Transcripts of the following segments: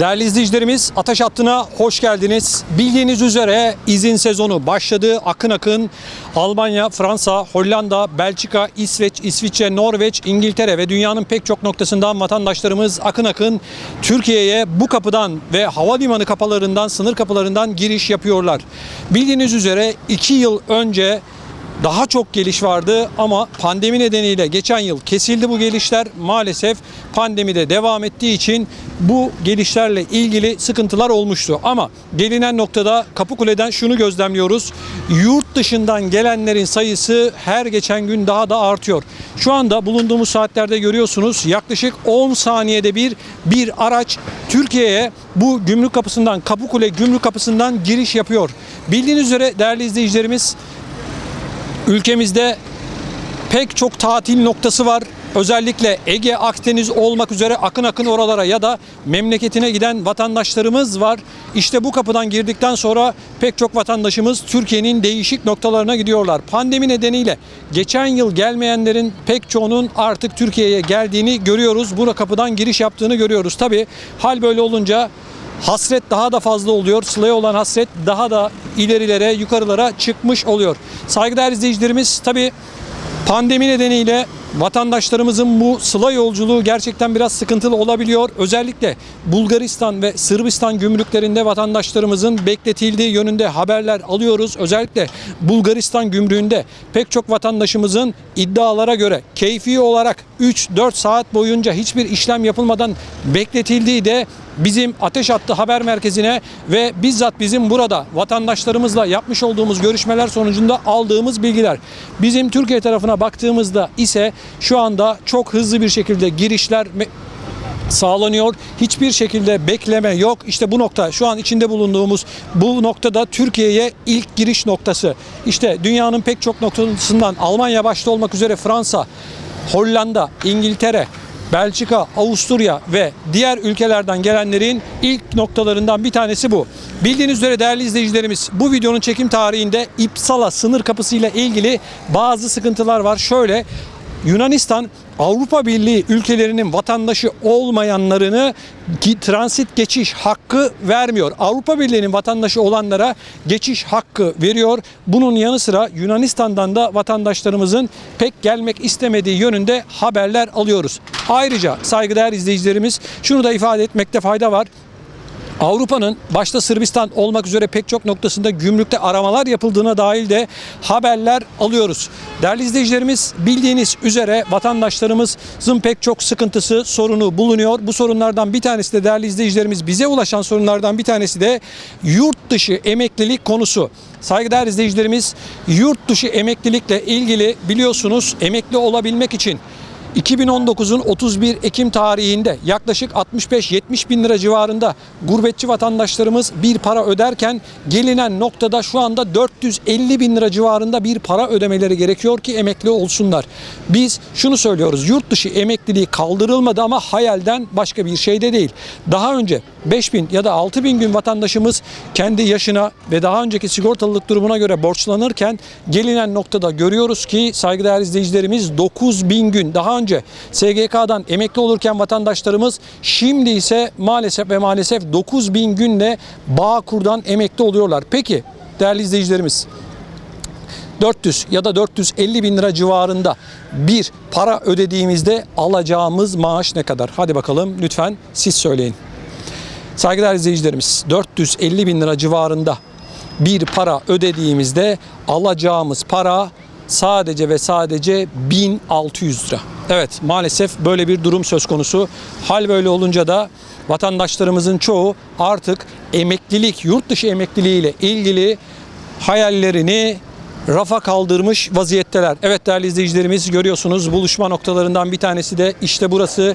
Değerli izleyicilerimiz Ateş Hattı'na hoş geldiniz. Bildiğiniz üzere izin sezonu başladı. Akın akın Almanya, Fransa, Hollanda, Belçika, İsveç, İsviçre, Norveç, İngiltere ve dünyanın pek çok noktasından vatandaşlarımız akın akın Türkiye'ye bu kapıdan ve havalimanı kapılarından, sınır kapılarından giriş yapıyorlar. Bildiğiniz üzere 2 yıl önce daha çok geliş vardı ama pandemi nedeniyle geçen yıl kesildi bu gelişler. Maalesef pandemide devam ettiği için bu gelişlerle ilgili sıkıntılar olmuştu. Ama gelinen noktada Kapıkule'den şunu gözlemliyoruz. Yurt dışından gelenlerin sayısı her geçen gün daha da artıyor. Şu anda bulunduğumuz saatlerde görüyorsunuz yaklaşık 10 saniyede bir bir araç Türkiye'ye bu gümrük kapısından Kapıkule gümrük kapısından giriş yapıyor. Bildiğiniz üzere değerli izleyicilerimiz Ülkemizde pek çok tatil noktası var. Özellikle Ege, Akdeniz olmak üzere akın akın oralara ya da memleketine giden vatandaşlarımız var. İşte bu kapıdan girdikten sonra pek çok vatandaşımız Türkiye'nin değişik noktalarına gidiyorlar. Pandemi nedeniyle geçen yıl gelmeyenlerin pek çoğunun artık Türkiye'ye geldiğini görüyoruz. Bu kapıdan giriş yaptığını görüyoruz. Tabi hal böyle olunca hasret daha da fazla oluyor. Sıla'ya olan hasret daha da ilerilere, yukarılara çıkmış oluyor. Saygıdeğer izleyicilerimiz tabi pandemi nedeniyle vatandaşlarımızın bu Sıla yolculuğu gerçekten biraz sıkıntılı olabiliyor. Özellikle Bulgaristan ve Sırbistan gümrüklerinde vatandaşlarımızın bekletildiği yönünde haberler alıyoruz. Özellikle Bulgaristan gümrüğünde pek çok vatandaşımızın iddialara göre keyfi olarak 3-4 saat boyunca hiçbir işlem yapılmadan bekletildiği de bizim Ateş Hattı Haber Merkezi'ne ve bizzat bizim burada vatandaşlarımızla yapmış olduğumuz görüşmeler sonucunda aldığımız bilgiler. Bizim Türkiye tarafına baktığımızda ise şu anda çok hızlı bir şekilde girişler sağlanıyor. Hiçbir şekilde bekleme yok. İşte bu nokta şu an içinde bulunduğumuz bu noktada Türkiye'ye ilk giriş noktası. İşte dünyanın pek çok noktasından Almanya başta olmak üzere Fransa, Hollanda, İngiltere, Belçika, Avusturya ve diğer ülkelerden gelenlerin ilk noktalarından bir tanesi bu. Bildiğiniz üzere değerli izleyicilerimiz bu videonun çekim tarihinde İpsala sınır kapısı ile ilgili bazı sıkıntılar var. Şöyle Yunanistan Avrupa Birliği ülkelerinin vatandaşı olmayanlarını transit geçiş hakkı vermiyor. Avrupa Birliği'nin vatandaşı olanlara geçiş hakkı veriyor. Bunun yanı sıra Yunanistan'dan da vatandaşlarımızın pek gelmek istemediği yönünde haberler alıyoruz. Ayrıca saygıdeğer izleyicilerimiz şunu da ifade etmekte fayda var. Avrupa'nın başta Sırbistan olmak üzere pek çok noktasında gümrükte aramalar yapıldığına dair de haberler alıyoruz. Değerli izleyicilerimiz bildiğiniz üzere vatandaşlarımızın pek çok sıkıntısı, sorunu bulunuyor. Bu sorunlardan bir tanesi de değerli izleyicilerimiz bize ulaşan sorunlardan bir tanesi de yurt dışı emeklilik konusu. Saygıdeğer izleyicilerimiz yurt dışı emeklilikle ilgili biliyorsunuz emekli olabilmek için 2019'un 31 Ekim tarihinde yaklaşık 65-70 bin lira civarında gurbetçi vatandaşlarımız bir para öderken gelinen noktada şu anda 450 bin lira civarında bir para ödemeleri gerekiyor ki emekli olsunlar. Biz şunu söylüyoruz yurt dışı emekliliği kaldırılmadı ama hayalden başka bir şey de değil. Daha önce 5 bin ya da 6 bin gün vatandaşımız kendi yaşına ve daha önceki sigortalılık durumuna göre borçlanırken gelinen noktada görüyoruz ki saygıdeğer izleyicilerimiz 9 bin gün daha önce SGK'dan emekli olurken vatandaşlarımız şimdi ise maalesef ve maalesef 9 bin günle Bağkur'dan emekli oluyorlar. Peki değerli izleyicilerimiz 400 ya da 450 bin lira civarında bir para ödediğimizde alacağımız maaş ne kadar? Hadi bakalım lütfen siz söyleyin. Saygıdeğer izleyicilerimiz 450 bin lira civarında bir para ödediğimizde alacağımız para sadece ve sadece 1600 lira. Evet maalesef böyle bir durum söz konusu. Hal böyle olunca da vatandaşlarımızın çoğu artık emeklilik, yurt dışı emekliliği ile ilgili hayallerini rafa kaldırmış vaziyetteler. Evet değerli izleyicilerimiz görüyorsunuz buluşma noktalarından bir tanesi de işte burası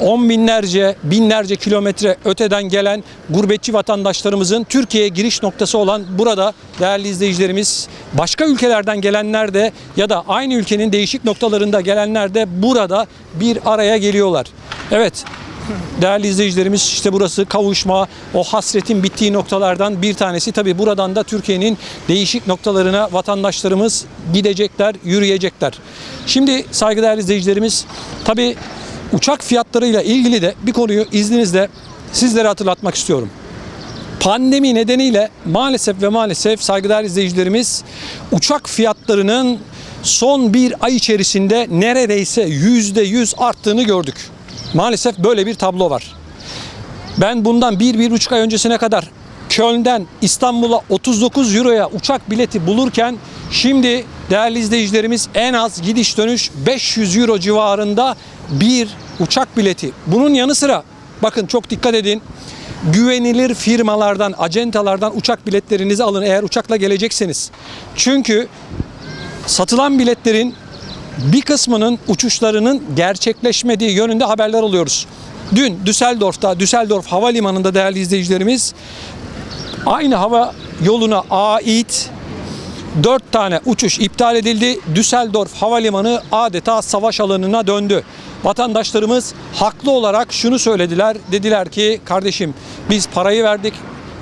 on binlerce binlerce kilometre öteden gelen gurbetçi vatandaşlarımızın Türkiye'ye giriş noktası olan burada değerli izleyicilerimiz başka ülkelerden gelenler de ya da aynı ülkenin değişik noktalarında gelenler de burada bir araya geliyorlar. Evet Değerli izleyicilerimiz işte burası kavuşma, o hasretin bittiği noktalardan bir tanesi. Tabi buradan da Türkiye'nin değişik noktalarına vatandaşlarımız gidecekler, yürüyecekler. Şimdi saygıdeğer izleyicilerimiz tabi uçak fiyatlarıyla ilgili de bir konuyu izninizle sizlere hatırlatmak istiyorum. Pandemi nedeniyle maalesef ve maalesef saygıdeğer izleyicilerimiz uçak fiyatlarının son bir ay içerisinde neredeyse yüzde yüz arttığını gördük. Maalesef böyle bir tablo var. Ben bundan bir, bir buçuk ay öncesine kadar Köln'den İstanbul'a 39 Euro'ya uçak bileti bulurken şimdi değerli izleyicilerimiz en az gidiş dönüş 500 Euro civarında bir uçak bileti. Bunun yanı sıra bakın çok dikkat edin güvenilir firmalardan, acentalardan uçak biletlerinizi alın eğer uçakla gelecekseniz. Çünkü satılan biletlerin bir kısmının uçuşlarının gerçekleşmediği yönünde haberler alıyoruz. Dün Düsseldorf'ta, Düsseldorf Havalimanı'nda değerli izleyicilerimiz aynı hava yoluna ait 4 tane uçuş iptal edildi. Düsseldorf Havalimanı adeta savaş alanına döndü. Vatandaşlarımız haklı olarak şunu söylediler. Dediler ki kardeşim biz parayı verdik.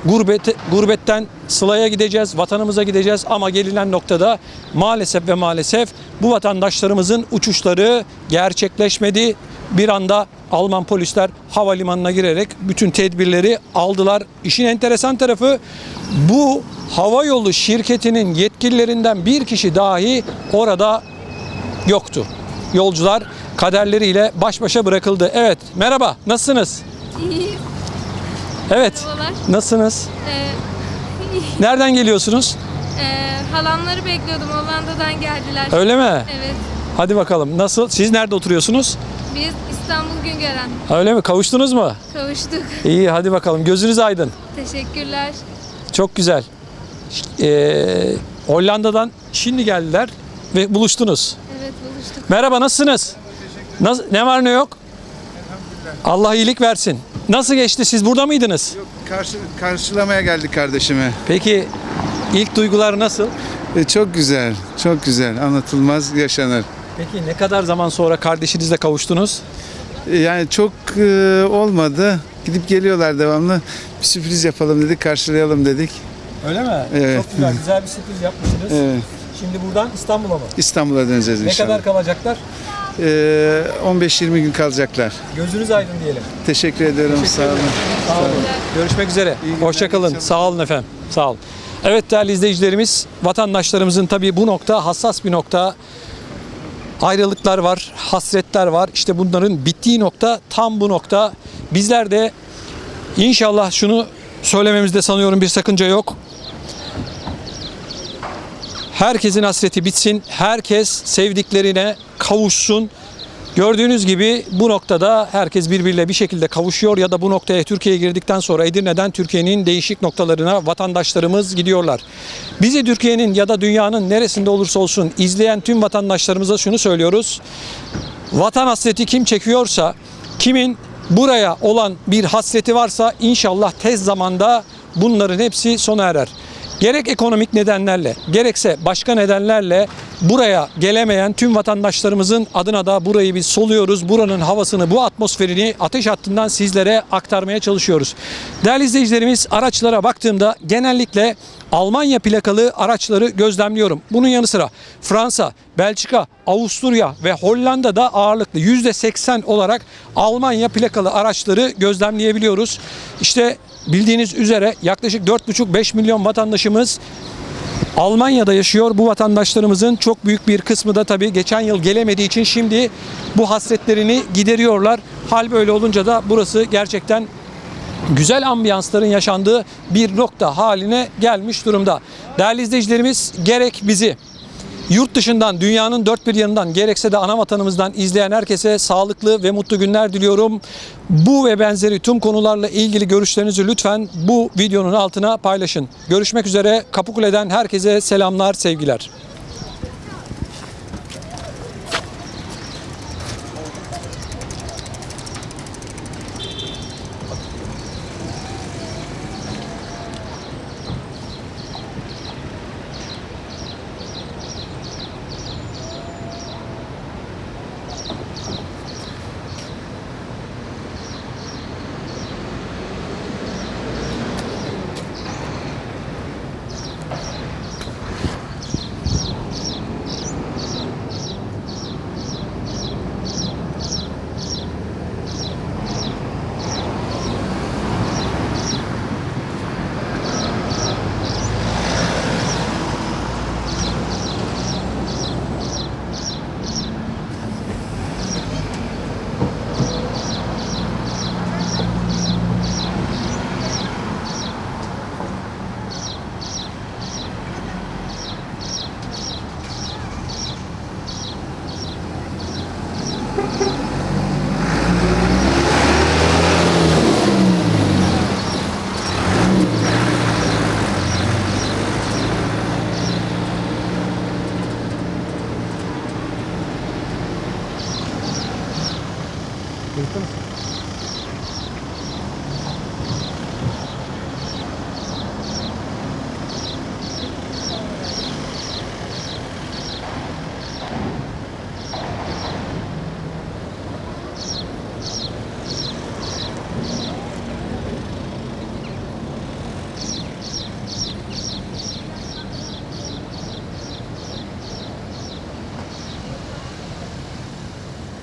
Gurbete, gurbetten sılaya gideceğiz, vatanımıza gideceğiz ama gelinen noktada maalesef ve maalesef bu vatandaşlarımızın uçuşları gerçekleşmedi. Bir anda Alman polisler havalimanına girerek bütün tedbirleri aldılar. İşin enteresan tarafı bu hava yolu şirketinin yetkililerinden bir kişi dahi orada yoktu. Yolcular kaderleriyle baş başa bırakıldı. Evet, merhaba. Nasılsınız? İyi. Evet. Merhabalar. Nasılsınız? Ee, Nereden geliyorsunuz? e, halamları bekliyordum. Hollanda'dan geldiler. Öyle mi? Evet. Hadi bakalım. Nasıl? Siz nerede oturuyorsunuz? Biz İstanbul Güngören Öyle mi? Kavuştunuz mu? kavuştuk. İyi, hadi bakalım. Gözünüz aydın. Teşekkürler. Çok güzel. Ee, Hollanda'dan şimdi geldiler ve buluştunuz. Evet buluştuk. Merhaba, nasılsınız? Nasıl, ne var ne yok? Allah iyilik versin. Nasıl geçti? Siz burada mıydınız? Karşı, karşılamaya geldik kardeşimi. Peki ilk duygular nasıl? E, çok güzel, çok güzel. Anlatılmaz yaşanır. Peki ne kadar zaman sonra kardeşinizle kavuştunuz? E, yani çok e, olmadı. Gidip geliyorlar devamlı. Bir sürpriz yapalım dedik, karşılayalım dedik. Öyle mi? Evet. Çok güzel, güzel bir sürpriz yapmışsınız. Evet. Şimdi buradan İstanbul'a mı? İstanbul'a döneceğiz Ne inşallah. kadar kalacaklar? E, 15-20 gün kalacaklar. Gözünüz aydın diyelim. Teşekkür ediyorum. Sağ olun. Sağ olun. Görüşmek üzere. Hoşçakalın. Sağ olun efendim. Sağ olun. Evet değerli izleyicilerimiz, vatandaşlarımızın tabii bu nokta hassas bir nokta. Ayrılıklar var, hasretler var. İşte bunların bittiği nokta tam bu nokta. Bizler de inşallah şunu söylememizde sanıyorum bir sakınca yok. Herkesin hasreti bitsin. Herkes sevdiklerine kavuşsun. Gördüğünüz gibi bu noktada herkes birbiriyle bir şekilde kavuşuyor ya da bu noktaya Türkiye'ye girdikten sonra Edirne'den Türkiye'nin değişik noktalarına vatandaşlarımız gidiyorlar. Bizi Türkiye'nin ya da dünyanın neresinde olursa olsun izleyen tüm vatandaşlarımıza şunu söylüyoruz. Vatan hasreti kim çekiyorsa, kimin buraya olan bir hasreti varsa inşallah tez zamanda bunların hepsi sona erer. Gerek ekonomik nedenlerle, gerekse başka nedenlerle buraya gelemeyen tüm vatandaşlarımızın adına da burayı biz soluyoruz. Buranın havasını, bu atmosferini ateş hattından sizlere aktarmaya çalışıyoruz. Değerli izleyicilerimiz araçlara baktığımda genellikle Almanya plakalı araçları gözlemliyorum. Bunun yanı sıra Fransa, Belçika, Avusturya ve Hollanda'da ağırlıklı %80 olarak Almanya plakalı araçları gözlemleyebiliyoruz. İşte bildiğiniz üzere yaklaşık 4,5-5 milyon vatandaşımız Almanya'da yaşıyor. Bu vatandaşlarımızın çok büyük bir kısmı da tabii geçen yıl gelemediği için şimdi bu hasretlerini gideriyorlar. Hal böyle olunca da burası gerçekten güzel ambiyansların yaşandığı bir nokta haline gelmiş durumda. Değerli izleyicilerimiz gerek bizi Yurt dışından, dünyanın dört bir yanından gerekse de ana vatanımızdan izleyen herkese sağlıklı ve mutlu günler diliyorum. Bu ve benzeri tüm konularla ilgili görüşlerinizi lütfen bu videonun altına paylaşın. Görüşmek üzere. Kapıkule'den herkese selamlar, sevgiler.